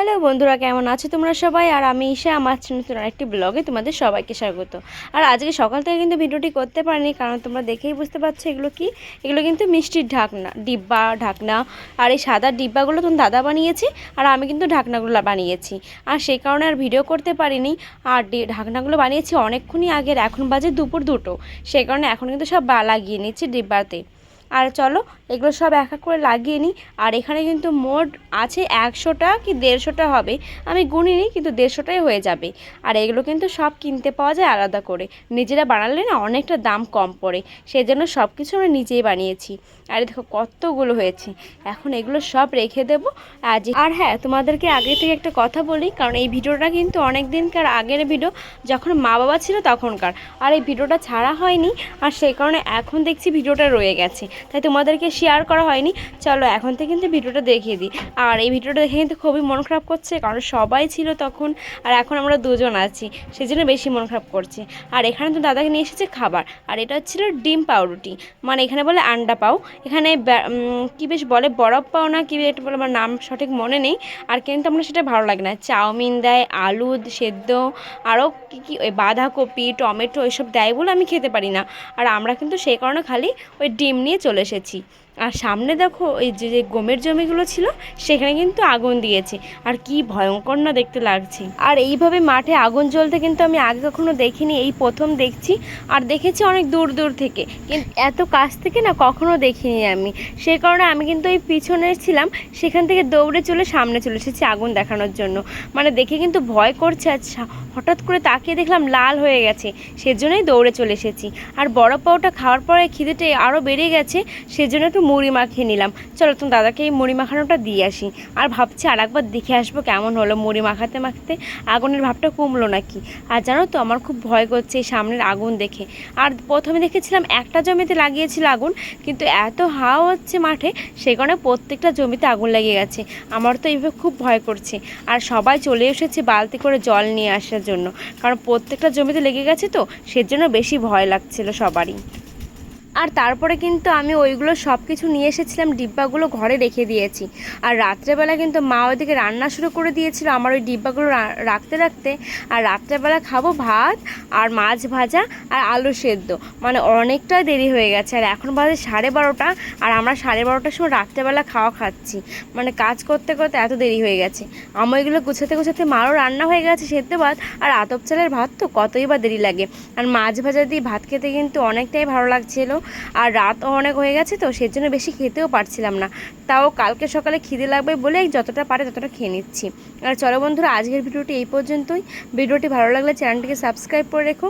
Hello বন্ধুরা, কেমন আছো তোমরা সবাই? আর আমি ঈশা, আমার নতুন একটি ব্লগে তোমাদের সবাইকে স্বাগত। আর আজকে সকাল থেকে কিন্তু ভিডিওটি করতে পারিনি, কারণ তোমরা দেখেই বুঝতে পারছ এগুলো কি? এগুলো কিন্তু মিষ্টির ঢাকনা, ডিব্বা, ঢাকনা, আর এই সাদা ডিব্বাগুলো তোমার দাদা বানিয়েছি, আর আমি কিন্তু ঢাকনাগুলো বানিয়েছি। আর সেই কারণে আর ভিডিও করতে পারিনি, আর ঢাকনাগুলো বানিয়েছি অনেকক্ষণই আগের, এখন বাজে দুপুর দুটো। সেই কারণে এখন কিন্তু সব লাগিয়ে নিচ্ছি ডিব্বাতে। আর চলো, এগুলো সব এক এক করে লাগিয়ে নিই। আর এখানে কিন্তু মোট আছে একশোটা কি দেড়শোটা হবে। আমি গুনিনি কিন্তু দেড়শোটাই হয়ে যাবে। আর এগুলো কিন্তু সব কিনতে পাওয়া যায় আলাদা করে। নিজেরা বানালে না অনেকটা দাম কম পড়ে। সেই জন্য সব কিছু আমরা নিজেই বানিয়েছি। আর দেখো কতগুলো হয়েছে। এখন এগুলো সব রেখে দেবো। আর আর হ্যাঁ তোমাদেরকে আগে থেকে একটা কথা বলি, কারণ এই ভিডিওটা কিন্তু অনেক দিনকার আগের ভিডিও। যখন মা বাবা ছিল তখনকার। আর এই ভিডিওটা ছাড়া হয়নি। আর সেই কারণে এখন দেখছি ভিডিওটা রয়ে গেছে। তাই তোমাদেরকে শেয়ার করা হয়নি। চলো এখন থেকে কিন্তু ভিডিওটা দেখিয়ে দিই। আর এই ভিডিওটা দেখে কিন্তু খুবই মন খারাপ করছে, কারণ সবাই ছিল তখন, আর এখন আমরা দুজন আছি সেই জন্য বেশি মন খারাপ করছে। আর এখানে তো দাদাকে নিয়ে এসেছে খাবার, আর এটা হচ্ছিল ডিম পাউরুটি। মানে এখানে বলে আন্ডা পাও, এখানে কি বেশ বলে, বরফ পাও না, কি এটা বলে আমার নাম সঠিক মনে নেই। আর কিন্তু আমরা সেটা ভালো লাগে না, চাউমিন দেয়, আলু সেদ্ধ, আরও কী কী, ওই বাঁধাকপি, টমেটো এসব দেয় বলে আমি খেতে পারি না। আর আমরা কিন্তু সেই কারণে খালি ওই ডিম নিয়ে চলে এসেছি। আর সামনে দেখো ওই যে যে গমের জমিগুলো ছিল, সেখানে কিন্তু আগুন দিয়েছে। আর কি ভয়ঙ্কর না দেখতে লাগছে। আর এইভাবে মাঠে আগুন জ্বলতে কিন্তু আমি আগে কখনো দেখিনি, এই প্রথম দেখছি। আর দেখেছি অনেক দূর দূর থেকে। কিন্তু এত কাছ থেকে না কখনো দেখিনি আমি। সেই কারণে আমি কিন্তু এই পিছনে ছিলাম, সেখান থেকে দৌড়ে চলে সামনে চলে এসেছি আগুন দেখানোর জন্য। মানে দেখে কিন্তু ভয় করছে সা- হঠাৎ করে তাকিয়ে দেখলাম লাল হয়ে গেছে। সেজন্যই দৌড়ে চলে এসেছি। আর বড় পাওটা খাওয়ার পরে খিদেটা আরও বেড়ে গেছে, সেজন্য একটু মুড়ি মাখিয়ে নিলাম। চলো, তুমি দাদাকে এই মুড়ি মাখানোটা দিয়ে আসি। আর ভাবছি আর একবার দেখে আসব কেমন হলো মুড়ি মাখাতে মাখাতে। আগুনের ভাবটা কমলো নাকি? আর জানো তো, আমার খুব ভয় করছে এই সামনের আগুন দেখে। আর প্রথমে দেখেছিলাম একটা জমিতে লাগিয়েছিল আগুন, কিন্তু এত হাওয়া হচ্ছে মাঠে, সেই কারণে প্রত্যেকটা জমিতে আগুন লেগে গেছে। আমার তো এইভাবে খুব ভয় করছে। আর সবাই চলে এসেছে বালতি করে জল নিয়ে আসার জন্য। কারণ প্রত্যেকটা জমিতে লেগে গেছে তো, সেজন্য বেশি ভয় লাগছিল সবারই। আর তারপরে কিন্তু আমি ওইগুলো সব কিছু নিয়ে এসেছিলাম, ডিব্বাগুলো ঘরে রেখে দিয়েছি। আর রাত্রেবেলা কিন্তু মা ওইদিকে রান্না শুরু করে দিয়েছিল আমার ওই ডিব্বাগুলো রাখতে রাখতে। আর রাত্রেবেলা খাব ভাত আর মাছ ভাজা আর আলু সেদ্ধ। মানে অনেকটাই দেরি হয়ে গেছে আর এখন বাজে সাড়ে বারোটা আর আমরা সাড়ে বারোটার সময় রাত্রেবেলা খাওয়া খাচ্ছি। মানে কাজ করতে করতে এত দেরি হয়ে গেছে। আমার এগুলো গুছাতে গুছাতে মারও রান্না হয়ে গেছে সেদ্ধ ভাত আর আতপ চালের ভাত তো কতই বা দেরি লাগে। আর মাছ ভাজা দিয়ে ভাত খেতে কিন্তু অনেকটাই ভালো লাগছিল। আর রাত অনেক হয়ে গেছে তো সেজন্য বেশি খেতেও পারছিলাম না। তাও কালকে সকালে খিদে লাগবে বলে যতটা পারে ততটা খেয়ে নিচ্ছি। আর চলো বন্ধুরা, আজকের ভিডিওটি এই পর্যন্তই। ভিডিওটি ভালো লাগলে চ্যানেলটিকে সাবস্ক্রাইব করে রেখো।